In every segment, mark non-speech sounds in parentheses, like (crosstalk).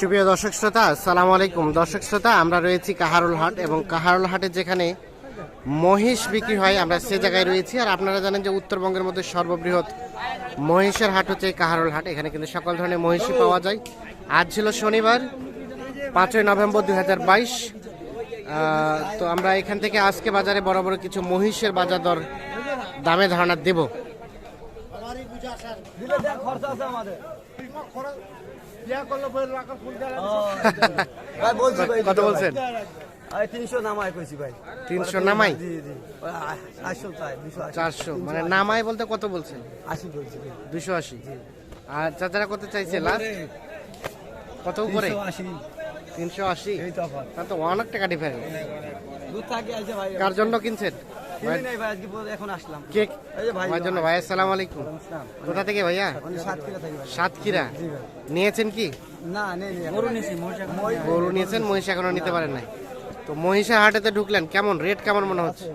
সুপ্রিয় দর্শক শ্রোতা, আসসালামু আলাইকুম। দর্শক শ্রোতা, আমরা রয়েছি কাহারুল হাট এবং কাহারুল হাটে যেখানে মহিষ বিক্রি হয়, আমরা সে জায়গায় রয়েছি। আর আপনারা জানেন যে উত্তরবঙ্গের মধ্যে সর্ববৃহৎ মহিষের হাট হচ্ছে কাহারুল হাট। এখানে কিন্তু সকল ধরনের মহিষই পাওয়া যায়। আজ ছিল শনিবার, পাঁচই নভেম্বর দুই হাজার বাইশ। তো আমরা এখান থেকে আজকে বাজারে বড় বড় কিছু মহিষের বাজার দর, দামে ধারণা দেব। কত বলছেন? তিনশো নামাই কইছি ভাই। তিনশো চারশো মানে নামাই বলতে কত বলছেন? আশি বলছি দুশো আশি। আর চাচারা কত চাইছে লাস্ট কত উপরে? তিনশো আশি। তো অনেক টাকা ডিফারেন্স দূর থেকে আছে ভাই? কার জন্য কিনছেন? কিনি নাই ভাই আজকে পর্যন্ত এখন আসলাম। কেক এই যে ভাই ভাইয়ের জন্য ভাই আসসালামু আলাইকুম। কোথা থেকে ভাইয়া? মানে সাতক্ষীরা নিয়েছেন কি? না নেই নেই। গরু নিয়েছেন মহিষ এখনও নিতে পারেন নাই। তো মহিষা হাটেতে ঢুকলেন কেমন? রেট কেমন মনে হচ্ছে?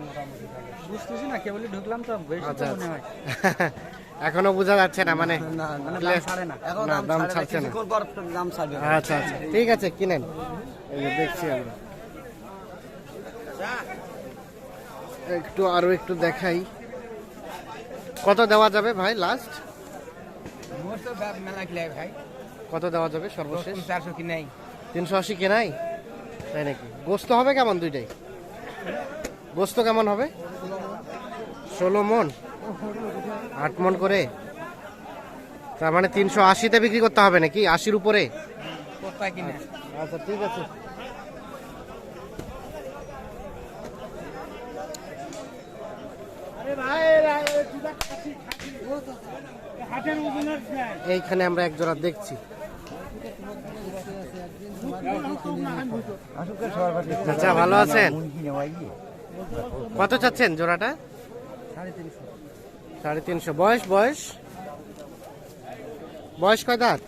বুঝতেছি না কেবলই ঢুকলাম তো বেশি আচ্ছা আচ্ছা। (laughs) এখনও বোঝা যাচ্ছে না মানে না মানে দাম না। এখন না, দাম দাম ছাড়ে না ছাড়ছে না। কিছুক্ষণ পর দাম ছাড়বে। আচ্ছা আচ্ছা। ঠিক আছে কিনেন। দেখছি আমরা। একটু আরও একটু দেখাই। কত দেওয়া যাবে ভাই লাস্ট ভাই? কত দেওয়া যাবে সর্বশেষ? চারশো তিনশো আশি কেনাই তাই নাকি? গোস্ত হবে কেমন দুইটাই? গোস্ত কেমন হবে? ষোলো মন। আট মন করে। তার মানে তিনশো আশিতে বিক্রি করতে হবে নাকি? আশির উপরে? আচ্ছা ঠিক আছে। এইখানে আমরা এক জোড়া দেখছি। আচ্ছা ভালো আছেন? কত চাচ্ছেন জোড়াটা? সাড়ে তিনশো। বয়স বয়স? বয়স কয় দাঁত?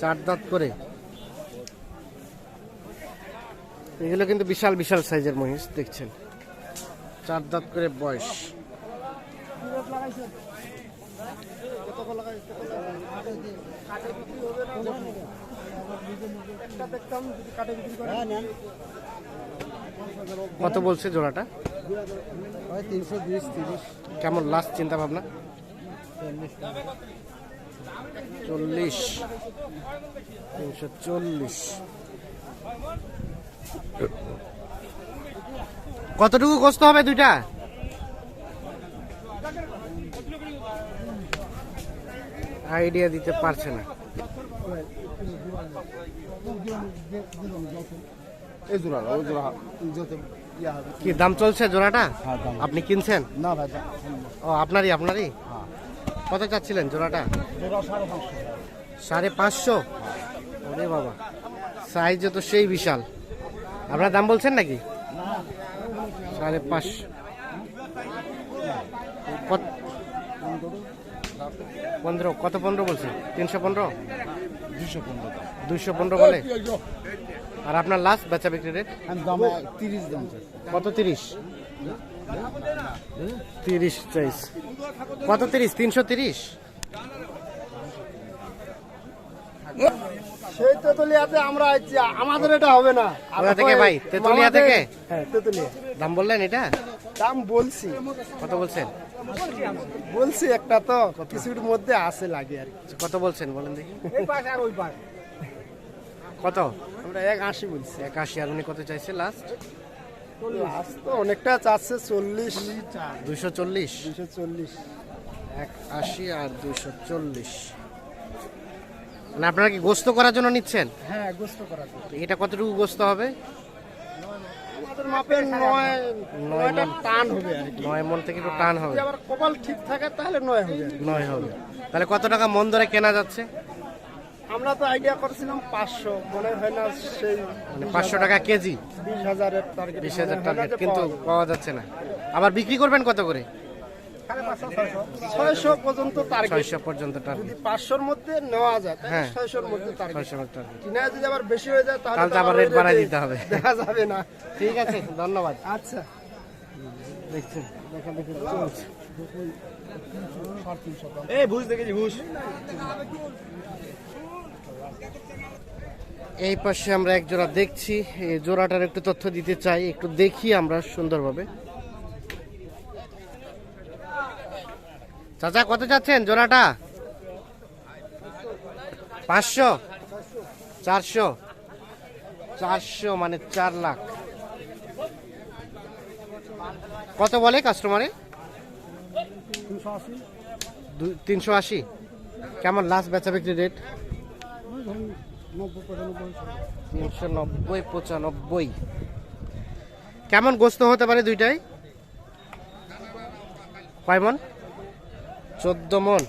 চার দাঁত করে। এগুলো কিন্তু বিশাল বিশাল সাইজের মহিষ, দেখছেন। চার দাঁত করে বয়স। কত বলছে জোড়াটা? তিনশো বিশ তিরিশ কেমন লাস্ট চিন্তা ভাবনা চল্লিশ। তিনশো চল্লিশ। কতটুকু কষ্ট হবে দুইটা? আইডিয়া দিতে পারছে না। কি দাম চলছে জোড়াটা? হ্যাঁ, আপনি কিনছেন? না ভাই ও আপনারই আপনারই? কত চাচ্ছিলেন জোড়াটা? সাড়ে পাঁচশো। পাঁচশো? ওরে বাবা সাইজ তো সেই বিশাল। আপনার দাম বলছেন নাকি? সাড়ে পাঁচ। পনেরো। কত পনেরো বলছেন তিনশো পনেরো? দুশো পনেরো দুইশো পনেরো বলে। আর আপনার লাস্ট বেচা বিক্রি রেট তিরিশ দাম কত তিরিশ? তিরিশ চাইস কত তিরিশ? তিনশো তিরিশ? সেই তেতুলিয়াতে আমরা আইছি আমাদের এটা হবে না। কোথা থেকে ভাই? তেতুলিয়া থেকে? হ্যাঁ তেতুলিয়া। দাম বললেন এটা? দাম বলছি। কত বলছেন? বলছি একটা তো কিছুর মধ্যে আছে লাগে আর কি। কত বলছেন বলেন দেখি। এই পাশ আর ওই পাশ। কত? আমরা এক আশি বলছি। একাশি আর উনি কত চাইছে লাস্ট লাস্ট তো অনেকটা চাচ্ছে চল্লিশ। দুশো চল্লিশ। দুশো চল্লিশ। এক আশি আর দুশো চল্লিশ। মানে আপনারা কি গোস্ত করার জন্য নিচ্ছেন? হ্যাঁ গোস্ত। এটা কতটুকু গোস্ত হবে? আমাদের নয় নয়টা টান হবে আর কি। নয় মন থেকে একটু টান হবে। যদি আবার কপাল ঠিক থাকে তাহলে নয় হবে নয় হবে। তাহলে কত টাকা মন ধরে কেনা যাচ্ছে? আমরা তো আইডিয়া করছিলাম পাঁচশো। মনে হয় না সেই মানে পাঁচশো টাকা কেজি। বিশ হাজারের টার্গেট বিশ হাজার টার্গেট কিন্তু পাওয়া যাচ্ছে না। আবার বিক্রি করবেন কত করে? ছয়শো। পর্যন্ত ছয়শো পর্যন্ত যদি পাঁচশোর মধ্যে নেওয়া যায় তাহলে হ্যাঁ। ছয়শোর মধ্যে টার্গেট ছয়শো টার্গেট কিনা যদি আবার বেশি হয়ে যায় তাহলে তাহলে তো তো আবার ওই rate দিতে হবে। দেখা যাবে না। ঠিক আছে ধন্যবাদ। আচ্ছা। দেখছেন? দেখা দেখি এই ঘুষ দেখেছি ঘুষ এই পাশে আমরা এক জোড়া দেখছি। এই জোড়াটার একটু তথ্য দিতে চাই একটু দেখি আমরা সুন্দরভাবে। চাচা, কত যাচ্ছেন জোড়াটা? পাঁচশো? চারশো? চারশো মানে চার লাখ। কত বলে কাস্টমারে তিনশো আশি। কেমন লাস্ট বেচা বিক্রি রেট তিনশো নব্বই, পঁচানব্বই। কেমন গোস্ত হতে পারে দুইটাই? কয় মন? চোদ্দ মন।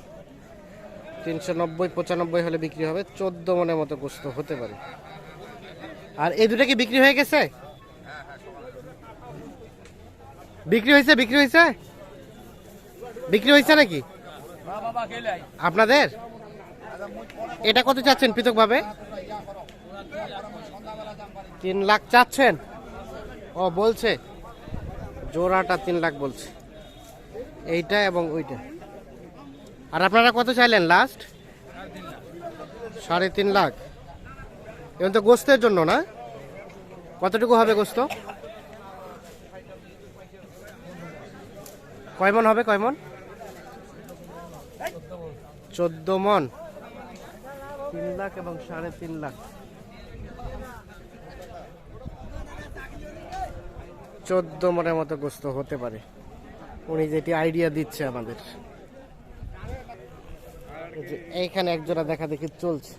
তিনশো নব্বই, পঁচানব্বই হলে বিক্রি হবে। চোদ্দ মনের মতো গোস্ত হতে পারে। আর এই দুটা কি বিক্রি হয়ে গেছে? বিক্রি হয়েছে বিক্রি হয়েছে? বিক্রি হয়েছে নাকি? আপনাদের? এটা কত চাচ্ছেন পৃথকভাবে? তিন লাখ চাচ্ছেন? ও, বলছে। জোড়াটা তিন লাখ বলছে। এইটা এবং ওইটা। আর আপনারা কত চাইলেন লাস্ট সাড়ে তিন লাখ। এখন তো গোস্তের জন্য না? কতটুকু হবে গোস্ত? কয় মন হবে, কয় মন? চোদ্দ মন। তিন লাখ এবং সাড়ে তিন লাখ। চোদ্দ মনের মতো গোস্ত হতে পারে। উনি যেটি আইডিয়া দিচ্ছে আমাদের। যে এইখানে এক জোড়া দেখা দেখি চলছে।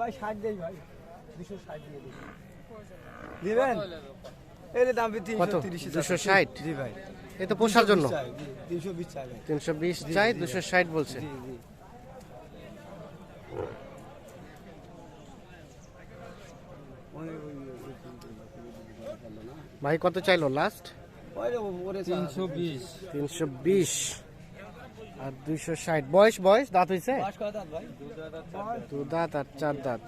ভাই ষাট দেই ভাই। দুশো ষাট দিয়ে দিবেন? এর দাম কত? তিরিশ 260? জি ভাই। এই তো পোষার জন্য। তিনশো বিশ চাই ভাই। তিনশো বিশ চাই দুশো ষাট বলছে। জি জি। ভাই কত চাইলো লাস্ট তিনশো বিশ। তিনশো বিশ। আর দুইশো ষাট। বয়স বয়স? দাঁত হয়েছে দু দাঁত আর চার দাঁত।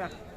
Yeah.